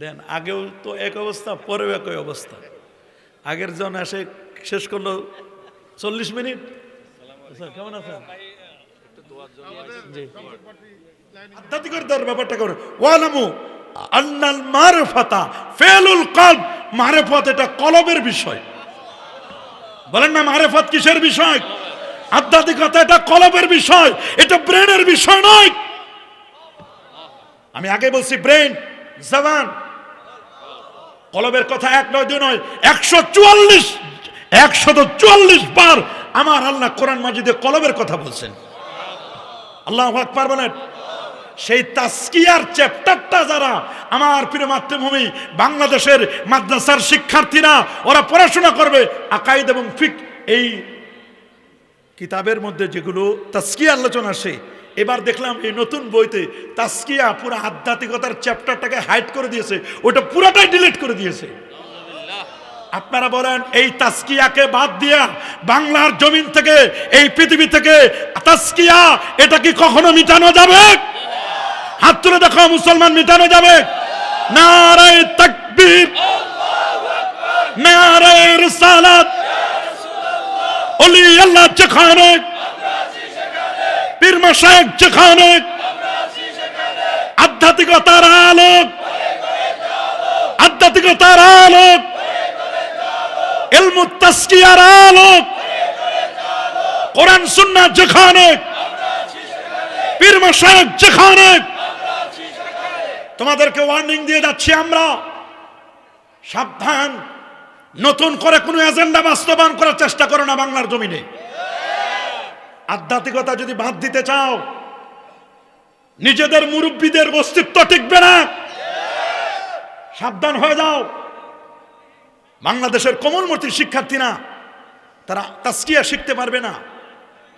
দেন। আগেও তো এক অবস্থা, পরেও একই অবস্থা। আগের জন এসে শেষ করল চল্লিশ মিনিট। স্যার কেমন আছেন? এটা বিষয়। বলেন না মারেফত কিসের বিষয়? আধ্যাত্মিকতা এটা বিষয়, এটা ব্রেনের বিষয় নয়। আমি আগে বলছি ব্রেন, জবান। কলবের কথা এক নয়, দুই নয়, একশো চুয়াল্লিশ, একশত চুয়াল্লিশ বার আমার আল্লাহ কোরআন মাজিদে কলবের কথা বলছেন। আল্লাহ বলেন, সেই তাস্কিয়ার চ্যাপ্টারটা যারা আমার প্রিয় মাতৃভূমি বাংলাদেশের মাদ্রাসার শিক্ষার্থীরা, ওরা পড়াশোনা করবে, আকাইদ এবং ফিক এই কিতাবের মধ্যে যেগুলো তাস্কিয়া আলোচনা আসে এবার দেখলাম এই নতুন বইতে তাস্কিয়া পুরো আধ্যাত্মিকতার চ্যাপ্টারটাকে হাইড করে দিয়েছে, ওটা পুরাটাই ডিলিট করে দিয়েছে। আপনারা বলেন, এই তাস্কিয়াকে বাদ দিয়া বাংলার জমিন থেকে, এই পৃথিবী থেকে তাস্কিয়া এটা কি কখনো মিটানো যাবে? হাত তুলে দেখো, মুসলমান মিটানো যাবে? নারায় তাকবীর। নারায় রিসালাত। অলি আল্লাহ যেখানে পীর মাসায়েক যেখানে আধ্যাত্মিকতার আলোক আধ্যাত্মিকতার আলোক ইলমু তাসকিয়ার আলোক, কোরআন, সুন্নাহ যেখানে, পীর মাসায়েক যেখানে। তোমাদেরকে ওয়ার্নিং দিয়ে যাচ্ছি আমরা, সাবধান, নতুন করে কোনো এজেন্ডা বাস্তবায়ন করার চেষ্টা করো না বাংলার জমিনে। আধ্যাত্মিকতা যদি বাদ দিতে চাও নিজেদের মুরব্বীদের অস্তিত্ব টিকবে না। সাবধান হয়ে যাও। বাংলাদেশের কোমলমূর্তির শিক্ষার্থীরা তারা তাস্কিয়া শিখতে পারবে না।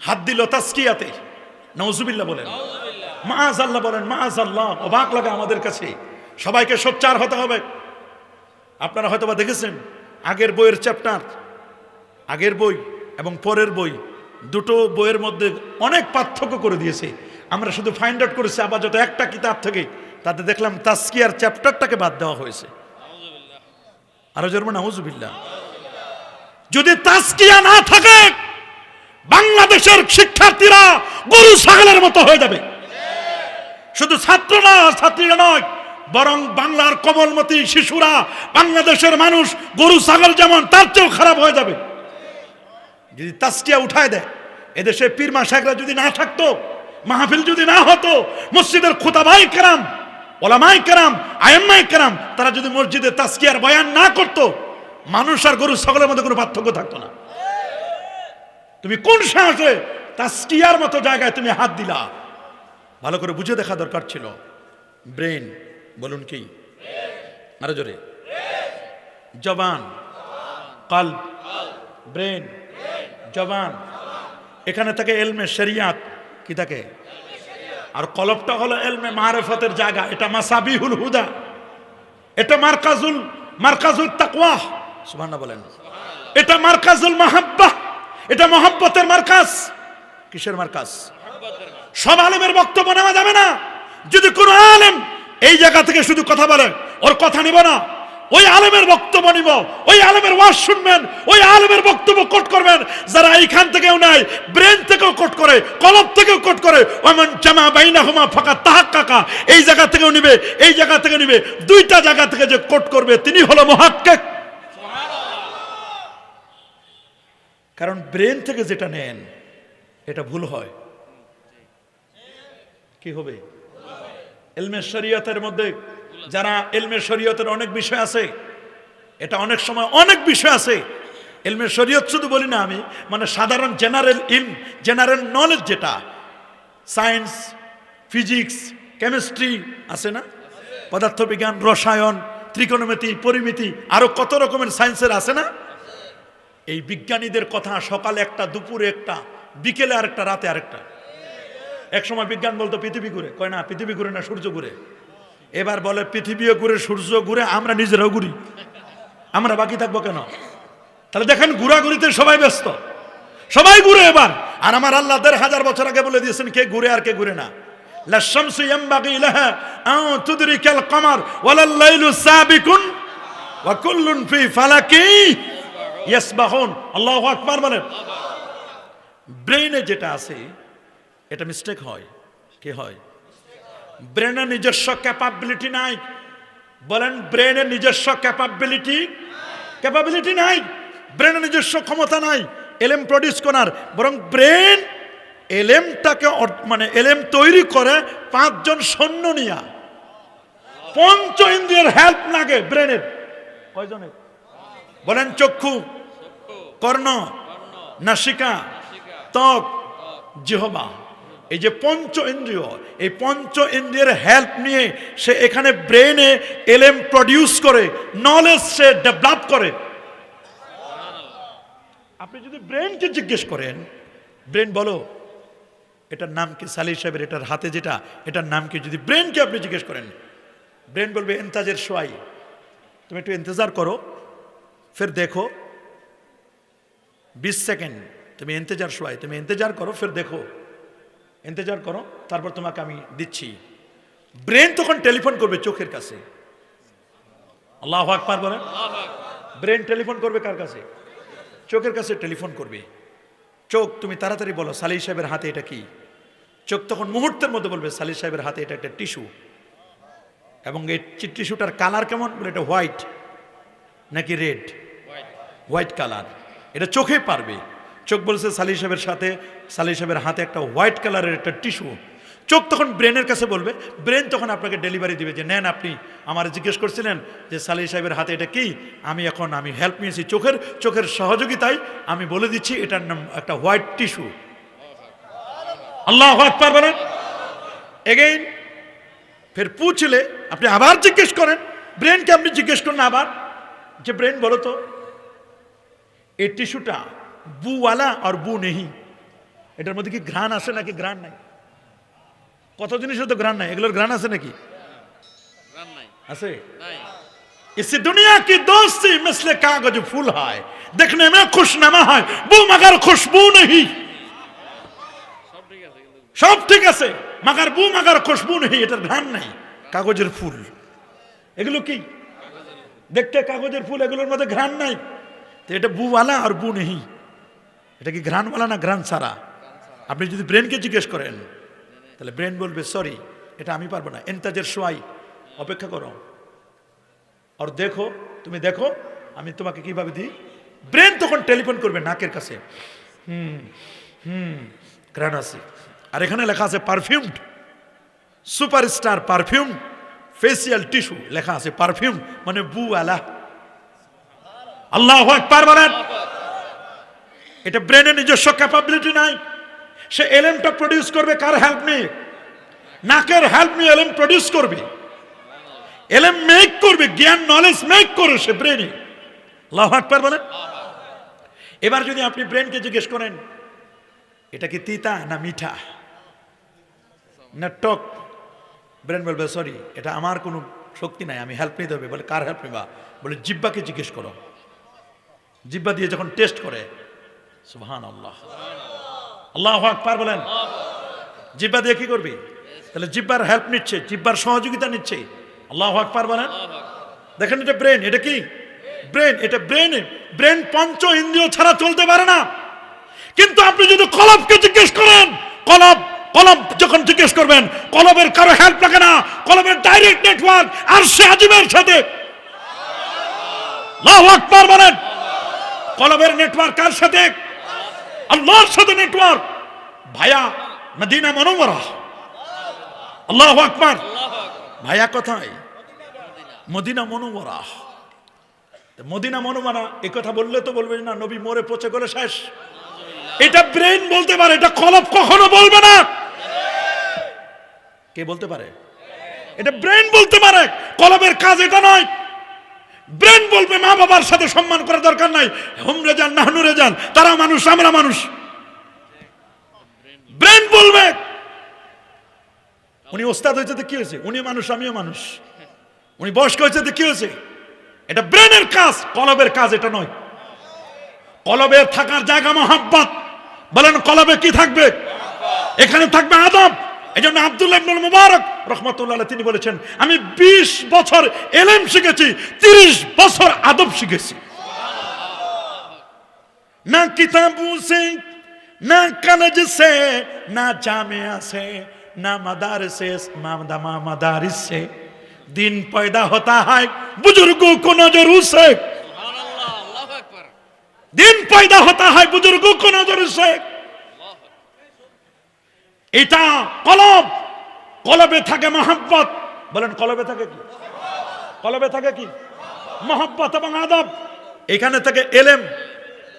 হাত দিল তাস্কিয়াতে নওজুবিল্লাহ বলেন। মাজ আল্লাহ বলেন মাজ আল্লাহ অবাক লাগে আমাদের কাছে। সবাইকে সোচ্চার হতে হবে। আপনারা হয়তোবা দেখেছেন আগের বইয়ের চ্যাপ্টার আগের বই এবং পরের বই দুটো বইয়ের মধ্যে অনেক পার্থক্য করে দিয়েছে। আমরা শুধু ফাইন্ড আউট করেছি আপাতত একটা কিতাব থেকে। তাতে দেখলাম তাস্কিয়ার চ্যাপ্টারটাকে বাদ দেওয়া হয়েছে। আরও জন্ম নাউজুবিল্লাহ। যদি তাস্কিয়া না থাকে, বাংলাদেশের শিক্ষার্থীরা গরু ছাগলের মতো হয়ে যাবে। শুধু ছাত্র না, ছাত্রীরা নয়, বরং বাংলার কমলমতি শিশুরা, বাংলাদেশের মানুষ গরু, ছাগল যেমন, তার চেয়েও খারাপ হয়ে যাবে। যদি তাস্কিয়া উঠায় দেয়, এদেশে পীর মাসাকরা যদি না থাকতো, মাহফিল যদি না হতো, মসজিদের খোতাবাই কেরাম, ওলামাই কেরাম, আয়াম্মাই কেরাম, তারা যদি মসজিদে তাস্কিয়ার বয়ান না করতো, মানুষ আর গরু ছাগলের মধ্যে কোনো পার্থক্য থাকতো না। তুমি কোন সাহসে তাস্কিয়ার মতো জায়গায় তুমি হাত দিলা? ভালো করে বুঝে দেখা দরকার ছিল। ব্রেন, বলুন কি? আরও জোরে। জবান কাল ব্রেন। জবান। এখানে থাকে এলমে শরিয়াত। কি থাকে? আর কলবটা হলো এলমে মারেফতের জায়গা। এটা মাসাবিহুল হুদা। এটা মার্কাজুল মার্কাজুল তাকওয়া। সুবহানাল্লাহ বলেন। এটা মার্কাজুল মাহাব্বা। এটা মহাব্বতের মার্কাজ। কিসের মার্কাজ? সব আলেমের বক্তব্য নেওয়া যাবে না। যদি কোনো আলেম এই জায়গা থেকে শুধু কথা বলে, ওর কথা নিব না। ওই আলেমের বক্তব্য নিব, ওই আলেমের ওয়াজ শুনবেন, ওই আলেমের বক্তব্য কোট করবেন। যারা এইখান থেকেও নাই, ব্রেন থেকেও কোট করে কলব থেকেও কোট করে ওমন জামা বাইনা হুমা ফাঁকা তাহাক কাকা এই জায়গা থেকেও নিবে, এই জায়গা থেকে নিবে। দুইটা জায়গা থেকে যে কোট করবে, তিনি হলো মহাক্কেক। কারণ ব্রেন থেকে যেটা নেন, এটা ভুল হয়। কি হবে? এলমে শরীয়তের মধ্যে যারা এলমে শরীয়তের অনেক বিষয় আছে, এটা অনেক সময় অনেক বিষয় আছে। এলমে শরীয়ত শুধু বলি না আমি মানে সাধারণ জেনারেল ইন জেনারেল নলেজ যেটা সায়েন্স ফিজিক্স কেমিস্ট্রি আছে না? পদার্থবিজ্ঞান, রসায়ন ত্রিকোণমিতি পরিমিতি, আরও কত রকমের সায়েন্সের আছে না? এই বিজ্ঞানীদের কথা সকালে একটা, দুপুরে একটা, বিকেলে আরেকটা, রাতে আরেকটা। এক সময় বিজ্ঞান বলতো পৃথিবী ঘুরে। কয় না, পৃথিবী ঘুরে না, সূর্য ঘুরে। এবার বলে, পৃথিবীও ঘুরে সূর্য ঘুরে, আমরা নিজেরাও ঘুরি। আমরা বাকি থাকব কেন? তাহলে দেখেন, ঘুরাঘুরিতে সবাই ব্যস্ত। সবাই ঘুরে এবার। আর আমার আল্লাহ দেড় হাজার বছর আগে বলে দিয়েছেন, কে ঘুরে আর কে ঘুরে না। ব্রেইনে যেটা আছে, এটা মিস্টেক হয়। কে হয়? ব্রেনের নিজস্ব ক্যাপাবিলিটি নাই। বলেন ব্রেনের নিজস্ব ক্যাপাবিলিটি ক্যাপাবিলিটি নাই। ব্রেনের নিজস্ব ক্ষমতা নাই। এলএম প্রডিউস করার। বরং ব্রেন এলএমটাকে মানে এলএম তৈরি করে পাঁচজন সৈন্য নিয়া। পঞ্চ ইন্দ্রিয়ের হেল্প লাগে ব্রেনের কয়জনের? বলেন চক্ষু। কর্ণ। নাসিকা। ত্বক। জিহবা। এই যে পঞ্চ ইন্দ্রিয় এই পঞ্চ ইন্দ্রিয়ের হেল্প নিয়ে সে এখানে ব্রেনে এলএম প্রডিউস করে নলেজ সে ডেভেলপ করে। আপনি যদি ব্রেনকে জিজ্ঞেস করেন ব্রেন বলো, এটার নাম কি সালি সাহেবের? এটার হাতে যেটা, এটার নাম কি? যদি ব্রেনকে আপনি জিজ্ঞেস করেন ব্রেন বলবে, এন্তাজের সোয়াই। তুমি একটু ইন্তজার করো, ফের দেখো, বিশ সেকেন্ড, তুমি ইন্তজার শোয়াই তুমি ইন্তজার করো, ফের দেখো। ইন্তজার করো তারপর তোমাকে আমি দিচ্ছি। ব্রেন তখন টেলিফোন করবে চোখের কাছে। আল্লাহ আকবার বলেন। ব্রেন টেলিফোন করবে কার কাছে? চোখের কাছে টেলিফোন করবে। চোখ তুমি তাড়াতাড়ি বলো সালি সাহেবের হাতে এটা কি? চোখ তখন মুহূর্তের মধ্যে বলবে সালি সাহেবের হাতে এটা একটা টিস্যু এবং এই টিস্যুটার কালার কেমন? বলে এটা হোয়াইট নাকি রেড হোয়াইট কালার এটা চোখে পারবে। চোখ বলছে সালি সাহেবের সাথে, সালি সাহেবের হাতে একটা হোয়াইট কালারের একটা টিস্যু চোখ তখন ব্রেনের কাছে বলবে ব্রেন তখন আপনাকে ডেলিভারি দিবে যে, নেন আপনি। আমার জিজ্ঞেস করছিলেন যে, সালি সাহেবের হাতে এটা কি? আমি এখন, আমি হেল্প নিয়েছি চোখের চোখের সহযোগিতায় আমি বলে দিচ্ছি, এটার নাম একটা হোয়াইট টিস্যু আল্লাহ আকবার বলেন। এগেইন ফের পুছলে আপনি আবার জিজ্ঞেস করেন ব্রেনকে আপনি জিজ্ঞেস করেন আবার, যে ব্রেন বলো তো, এই টিস্যুটা বুওয়ালা আর বু নেহি এটার মধ্যে কি ঘ্রাণ আসে নাকি ঘ্রাণ নাই কত জিনিসের তো ঘ্রাণ নাই এগুলোর ঘ্রাণ আছে নাকি রান নাই আছে নাই इस दुनिया की दोस्ती मिसले कागज फूल है देखने में खुशनमा है बू मगर खुशबू नहीं সব ঠিক আছে কিন্তু সব ঠিক আছে মাগার বু মাগার খুশবু নেই এটার ঘ্রাণ নাই কাগজের ফুল এগুলো কি দেখতে কাগজের ফুল এগুলোর মধ্যে ঘ্রাণ নাই তো এটা বুওয়ালা আর বু নেই এটা কি ঘ্রাণওয়ালা না ঘ্রাণ সারা আপনি যদি ব্রেনকে জিজ্ঞেস করেন, তাহলে ব্রেন বলবে, সরি, এটা আমি পারব না। এন্তাজের সোয়াই, অপেক্ষা করো। আর দেখো, তুমি দেখো, আমি তোমাকে কীভাবে দিই? ব্রেন তখন টেলিফোন করবে নাকের কাছে। হুম হুম ঘ্রাণ আছে। আর এখানে লেখা আছে, perfumed, superstar perfume facial tissue, লেখা আছে পারফিউম মানে বু আলা আল্লাহ একবার বলেন। এটা ব্রেনের নিজস্ব ক্যাপাবিলিটি নাই। সে এলএমটা প্রডিউস করবে, কার হেল্প নিয়ে? নাকের হেল্প নিয়ে এলএম প্রডিউস করবে। এলএম মেক করবে, জ্ঞান নলেজ মেক করে সে ব্রেনে আল্লাহ একবার বলেন। এবার যদি আপনি ব্রেনকে জিজ্ঞেস করেন, এটা কি তিতা না মিঠা? না টক? ব্রেন বলবে সরি এটা আমার কোনো শক্তি নাই, আমি হেল্প নিতে হবে। বলে, কার হেল্প নিবা? বলে জিব্বাকে জিজ্ঞেস করো। জিব্বা দিয়ে যখন টেস্ট করে সুবহান আল্লাহ আল্লাহ আকবার বলেন। জিব্বা দিয়ে কি করবি? তাহলে জিব্বার হেল্প নিচ্ছে, জিব্বার সহযোগিতা নিচ্ছে। আল্লাহ আকবার বলেন। দেখেন এটা ব্রেন এটা কি? ব্রেন এটা ব্রেন ব্রেন পঞ্চ ইন্দ্রিয় ছাড়া চলতে পারে না। কিন্তু আপনি যদি কলবকে জিজ্ঞেস করেন, কলব কলব যখন জিজ্ঞেস করবেন, কলবের কারও হেল্প লাগে না, কলবের ডাইরেক্ট নেটওয়ার্ক আর সে আজিমের সাথে। আকবার বলেন। কলবের নেটওয়ার্ক কার সাথে? আল্লাহর সাথে নেটওয়ার্ক ভাইয়া মদিনা মনোমরা। আল্লাহু আকবার। ভাইয়া কোথায়? মদিনা মনোমরা। মদিনা মনোমানা এ কথা বললে তো বলবে না, নবী মরে পচে গেলে শেষ। এটা ব্রেন বলতে পারে, এটা কলব কখনো বলবে না। কে বলতে পারে? এটা ব্রেন বলতে পারে, কলবের কাজ এটা নয়। ব্রেন বলবে মা বাবার সাথে সম্মান করার দরকার নাই। হুম রেজান নাহনু রেজান তারা মানুষ, আমরা মানুষ। ব্রেন বলবে। উনি ওস্তাদ হয়েছে তো কি হয়েছে? উনি মানুষ, আমিও মানুষ। উনি বয়স্ক হয়েছে তো কি হয়েছে? এটা ব্রেনের কাজ, কলবের কাজ, এটা নয়। কলবের থাকার জায়গা মহাব্বত। বলেন কলবে কি থাকবে? এখানে থাকবে আদব। এই জন্য আবদুল্লাহ মুবারক রহমতুল্লাহ তিনি বলেছেন, আমি ২০ বছর এলএম শিখেছি ৩০ বছর আদব শিখেছি। না কিতাব না কলেজ সে, না জামে আছে, না মাদারসে মাদামা মাদার সে দিন পয়দা হতা হয়, বুজুর্গ কোন নজরু দিন পয়দা হতা হয়, বুজুর্গ কোন নজরু এটা কলম কলবে থাকে মহাব্বত। বলেন, কলবে থাকে কি? কলবে থাকে কি? মহাব্বত এবং আদব। এখানে থেকে এলেম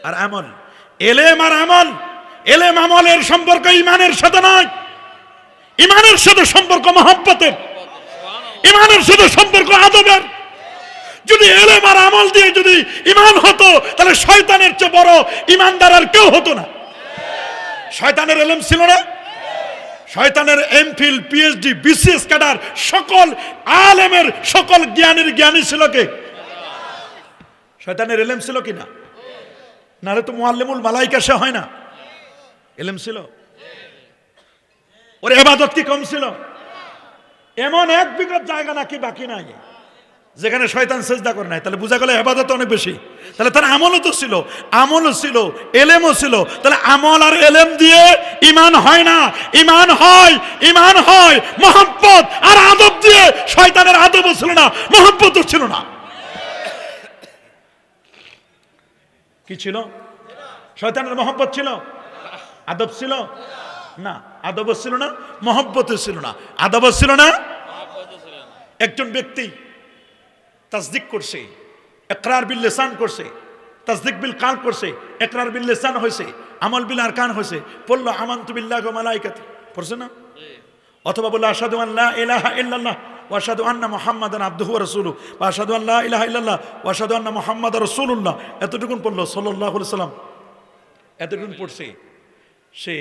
আর আমল। এলেম আর আমল। এলেম আমলের সম্পর্ক ইমানের সাথে নয়। ইমানের সাথে সম্পর্ক মহাব্বতের। ইমানের সাথে সম্পর্ক আদবের। যদি এলেম আর আমল দিয়ে যদি ইমান হতো, তাহলে শয়তানের চেয়ে বড় ইমানদার আর কেউ হতো না। শয়তানের এলেম ছিল না। শয়তানের এমফিল পিএইচডি বিসিএস ক্যাডার, সকল আলেমের সকল জ্ঞানীর জ্ঞানী ছিল কে? শয়তানের এলেম ছিল কি না? নাহলে তো মুআল্লিমুল মালাইকা সে হয় না। এলেম ছিল? ওর এবাদত কি কম ছিল? এমন এক বিগত জায়গা নাকি বাকি নাই। যেখানে শয়তান সেজদা করে নাই, তাহলে বোঝা গেল এবাদত অনেক বেশি। তাহলে তার আমলও তো ছিল, আমলও ছিল, এলেমও ছিল। তাহলে আমল আর এলেম দিয়ে ইমান হয় না ইমান হয় ইমান হয়। মোহাম্মত আর আদব দিয়ে শয়তানের আদবও ছিল না মোহাম্মতও ছিল না। কি ছিল? শয়তানের মোহাম্মত ছিল? আদব ছিল? না আদব ছিল না মোহাম্মত ছিল না। আদব ছিল না? একজন ব্যক্তি তাসদিক করছে, একরার বিল লেসান করছে, তাসদিক বিল কাল করছে, একরার বিল লেসান হয়েছে, আমল বিল আর কান হয়েছে, পড়ল আমান্তু বিল্লাহ ওয়া মালাইকাতি পড়ছে না? অথবা বলল আসাদু আল্লাহ ইলাহা ইল্লাল্লাহ ওয়াসাদু আন্না মুহাম্মাদান আবদুহু ওয়া রাসূলুহু ওয়া আশহাদু আন লা ইলাহা ইল্লাল্লাহ ওয়া আশহাদু আন্না মুহাম্মাদার রাসূলুল্লাহ। এতটুকুন পড়ল আলাইহি সাল্লাম। এতটুকুন পড়ছে, সে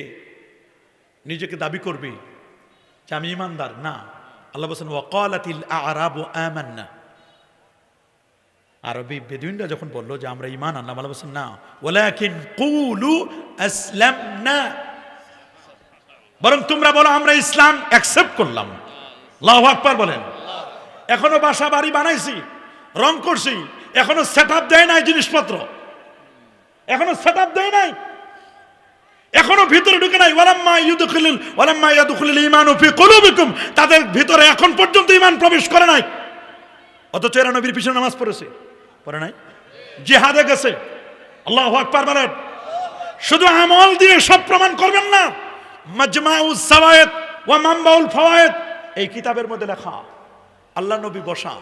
নিজেকে দাবি করবে যে আমি ইমানদার। না। আল্লাহ বলছেন ওয়াকালাতিল আরাবু আমান্না। আরবি বেদুইনরা যখন বলল যে আমরা ইমান আনলাম, আল্লাহ বলছেন, না। ওয়ালাকিন কুলু আসলামনা। বরং তোমরা বলো, আমরা ইসলাম অ্যাকসেপ্ট করলাম। আল্লাহু আকবার বলেন। এখনও বাসা, বাড়ি বানাইছি, রং করছি, এখনও সেট আপ দেয় নাই জিনিসপত্র। এখনও সেট আপ দেয় নাই। এখনও ভিতরে ঢুকে নাই। ওয়ালাম্মা ইউদখিলুল, ওয়ালাম্মা ইয়াদখুলুল ঈমানু ফি কুলুবিকুম। তাদের ভিতরে এখন পর্যন্ত ঈমান প্রবেশ করে নাই। অথচ এরা নবীর পিছনে নামাজ পড়েছে। পড়ে নাই? জিহাদে গেছে। আল্লাহু আকবার বলেন, শুধু আমল দিয়ে সব প্রমাণ করবেন না। মাজমাউস সাওয়ায়েত ওয়া মামবাউল ফাওয়ায়েদ। এই কিতাবের মধ্যে লেখা, আল্লাহ নবী বসা।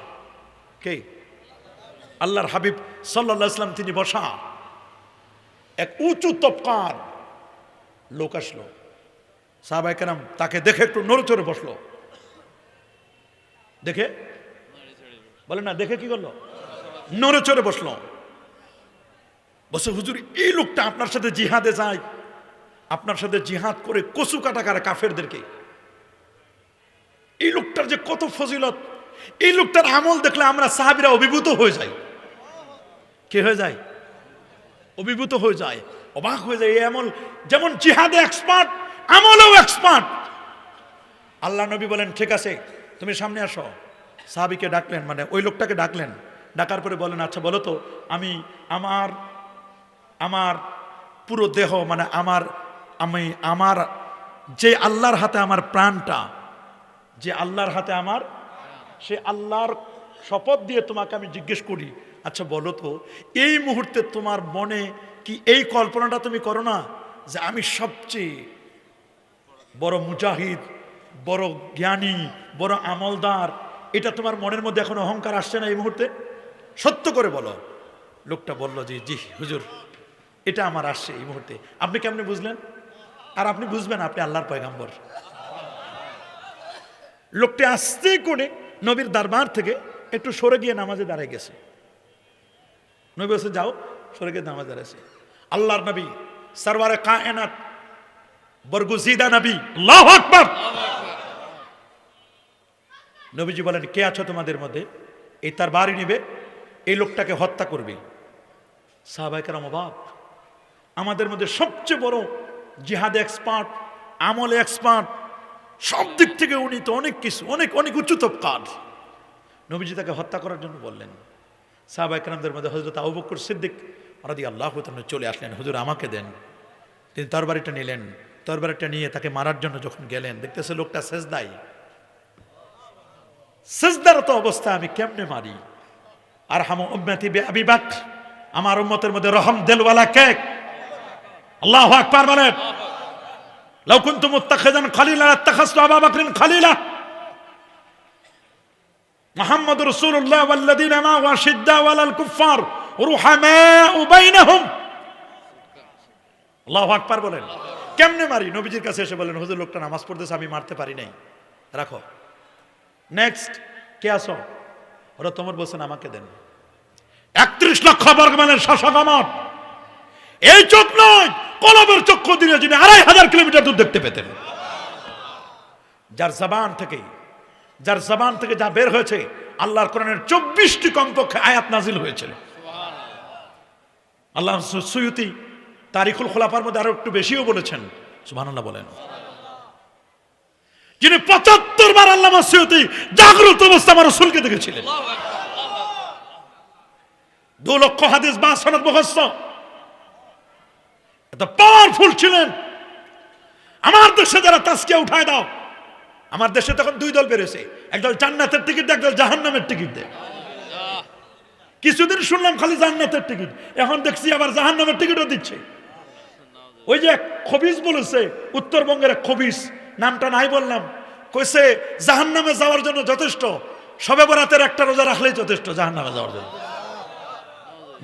কে? আল্লাহর হাবিব সাল্লাল্লাহু ইসলাম তিনি বসা। এক উঁচু তপকার লোক আসলো। সাহাবাই কেরাম তাকে দেখে একটু নড়চড়ে বসল। দেখে? বলে না, দেখে কি করল? নড়েচড়ে বসল। বসে হুজুর, এই লোকটা আপনার সাথে জিহাদে যায়, আপনার সাথে জিহাদ করে কচু কাটা কারা কাফেরদেরকে। এই লোকটার যে কত ফজিলত, এই লোকটার আমল দেখলে আমরা সাহাবিরা অভিভূত হয়ে যাই। কে হয়ে যায়? অভিভূত হয়ে যায়, অবাক হয়ে যায়, এই আমল যেমন জিহাদে এক্সপার্ট আমলেও এক্সপার্ট আল্লাহ নবী বলেন, ঠিক আছে, তুমি সামনে আসো। সাহাবিকে ডাকলেন মানে ওই লোকটাকে ডাকলেন। ডাকার পরে বলেন আচ্ছা বলো তো, আমি আমার আমার পুরো দেহ মানে আমার, আমি আমার যে আল্লাহর হাতে আমার প্রাণটা, যে আল্লাহর হাতে আমার, সে আল্লাহর শপথ দিয়ে তোমাকে আমি জিজ্ঞেস করি। আচ্ছা বলো তো, এই মুহূর্তে তোমার মনে কি এই কল্পনাটা তুমি করো না যে আমি সবচেয়ে বড় মুজাহিদ, বড় জ্ঞানী, বড় আমলদার, এটা তোমার মনের মধ্যে এখন অহংকার আসছে না এই মুহূর্তে? সত্য করে বলো। লোকটা বলল যে জি হুজুর, এটা আমার আসছে এই মুহূর্তে। আপনি কেমনে বুঝলেন? আর আপনি বুঝবেন আপনি আল্লাহর পয়গাম্বর। লোকটি আস্তে করে নবীর দরবার থেকে একটু সরে গিয়ে নামাজে দাঁড়িয়ে গেছে। নবী বলছে, যাও, সরে গিয়ে নামাজ দাঁড়াইছে আল্লাহর নবী, সরওয়ারে কায়নাত, বরগুজিদা নবী, আল্লাহু নবীজি বলেন, কে আছো তোমাদের মধ্যে? এই তার বাড়ি নিবে? এই লোকটাকে হত্যা করবে। সাহাবাইকার অবাক। আমাদের মধ্যে সবচেয়ে বড় জিহাদ এক্সপার্ট, আমলে এক্সপার্ট, সব দিক থেকে উনি তো অনেক কিছু, অনেক অনেক উচ্চতপ কাজ নবীজি তাকে হত্যা করার জন্য বললেন। সাহাবা একরামদের মধ্যে হজরত আবু বকর সিদ্দিক রাদি আল্লাহ চলে আসলেন। হুজুর আমাকে দেন। তিনি তরবারিটা নিলেন। তরবারিটা নিয়ে তাকে মারার জন্য যখন গেলেন, দেখতেছে লোকটা সেজদাই। সেজদারত অবস্থা আমি কেমনে মারি? আর হাম উম্মতি বে বাক আমার উম্মতের মধ্যে রহম দেলওয়ালা কে? আল্লাহু আকবার বলেন। লাউ কুনতু মুত্তাখিদান খলিলা লাত্তাখাসতু আবা বকরিন খলিলা। মুহাম্মদ রাসূলুল্লাহ ওয়াল্লাযীনা মা ওয়াশিদ্দা ওয়ালাল কুফফার রুহামাউ বাইনহুম। আল্লাহু আকবার বলেন। কেমনে মারি? নবীজির কাছে এসে বলেন, হুজুর, লোকটা নামাজ পড়তেছে, আমি মারতে পারি নাই। রাখো। নেক্সট কে আসো ওরা তোমার বলছেন আমাকে দেন। একত্রিশ লক্ষ বর্গমানের শাসক আমার। এই চোখ নয় কলবের চক্ষু দিলে যিনি আড়াই হাজার কিলোমিটার দূর দেখতে পেতেন। যার জবান থেকে, যার জবান থেকে যা বের হয়েছে, আল্লাহর কোরআনের চব্বিশটি কমপক্ষে আয়াত নাজিল হয়েছিল। আল্লাহ সুয়ুতি তারিখুল খোলাফার মধ্যে আরও একটু বেশিও বলেছেন। সুবহানাল্লাহ বলেন। যিনি পঁচাত্তর বার আল্লাহ সুয়ুতি জাগ্রত অবস্থা আমার রসুলকে দেখেছিলেন। দু লক্ষ হাদিস বা সনদ মুখস্থ। এত পাওয়ারফুল ছিলেন। আমার দেশে যারা তাস্কিয়া উঠায় দাও, আমার দেশে তখন দুই দল বেরোছে, একদল জান্নাতের টিকিট একদল জাহান্নামের টিকিট দেয়। কিছুদিন শুনলাম খালি জান্নাতের টিকিট, এখন দেখছি আবার জাহান্নামের টিকিটও দিচ্ছে। ওই যে খবিস বলেছে, উত্তরবঙ্গের এক খবিস নামটা নাই বললাম, কইছে, জাহান্নামে যাওয়ার জন্য যথেষ্ট, সবে বরাতের একটা রোজা রাখলেই যথেষ্ট, জাহান্নামে যাওয়ার জন্য।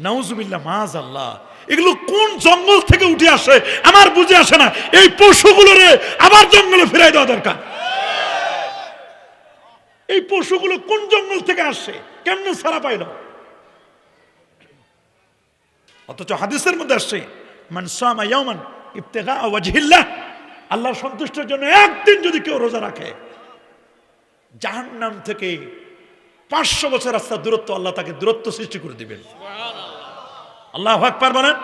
নাউজুবিল্লাহ মাজ আল্লাহ এগুলো কোন জঙ্গল থেকে উঠে আসে আমার বুঝে আসে না। এই পশুগুলোরে আবার জঙ্গলে ফিরাই দেওয়া দরকার। এই পশুগুলো কোন জঙ্গল থেকে আসছে কেমনে ছাড়া পাইল? অথচ হাদিসের মধ্যে আসছে, মান সামা ইয়ামান ইবতিগা ওয়াজহিল্লাহ আল্লাহর সন্তুষ্টের জন্য একদিন যদি কেউ রোজা রাখে, জাহান্নাম থেকে পাঁচশো বছর রাস্তার দূরত্ব আল্লাহ তাকে দূরত্ব সৃষ্টি করে দিবেন। আল্লাহ আকবার বলেন।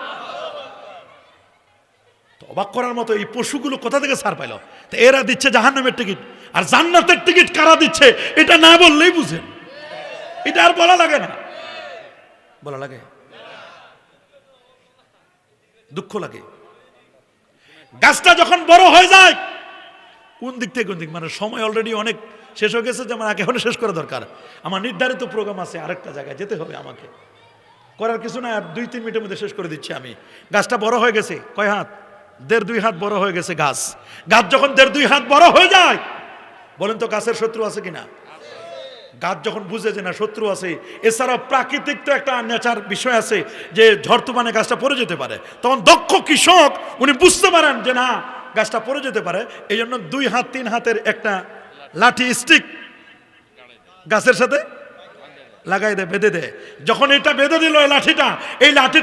তো অবাক করার মতো এই পশুগুলো কোথা থেকে ছাড় পাইল? তো এরা দিচ্ছে জাহান্নামের টিকিট। আর জান্নাতের টিকিট কারা দিচ্ছে, এটা না বললেই বুঝেন। এটা আর বলা লাগে না। বলা লাগে? দুঃখ লাগে। গাছটা যখন বড় হয়ে যায়, কোন দিক থেকে কোন দিক? মানে সময় অলরেডি অনেক শেষ হয়ে গেছে, যেমন আগে শেষ করা দরকার। আমার নির্ধারিত প্রোগ্রাম আছে, আরেকটা জায়গায় যেতে হবে আমাকে। করার কিছু না, আর দুই, তিন মিনিটের মধ্যে শেষ করে দিচ্ছি আমি। গাছটা বড় হয়ে গেছে, কয় হাত? দেড়, দুই হাত বড় হয়ে গেছে গাছ। গাছ যখন দেড়, দুই হাত বড় হয়ে যায়, বলেন তো গাছের শত্রু আছে কিনা? গাছ যখন বুঝে যে না, শত্রু আছে, এছাড়াও প্রাকৃতিক তো একটা নেচার বিষয় আছে যে ঝড় তুফানে গাছটা পড়ে যেতে পারে। তখন দক্ষ কৃষক, উনি বুঝতে পারেন যে না, গাছটা পড়ে যেতে পারে। এই জন্য দুই হাত, তিন হাতের একটা লাঠি স্টিক গাছের সাথে লাগাই দেয় বেঁধে দেয় যখন এটা বেঁধে দিল এই লাঠিটা এই লাঠি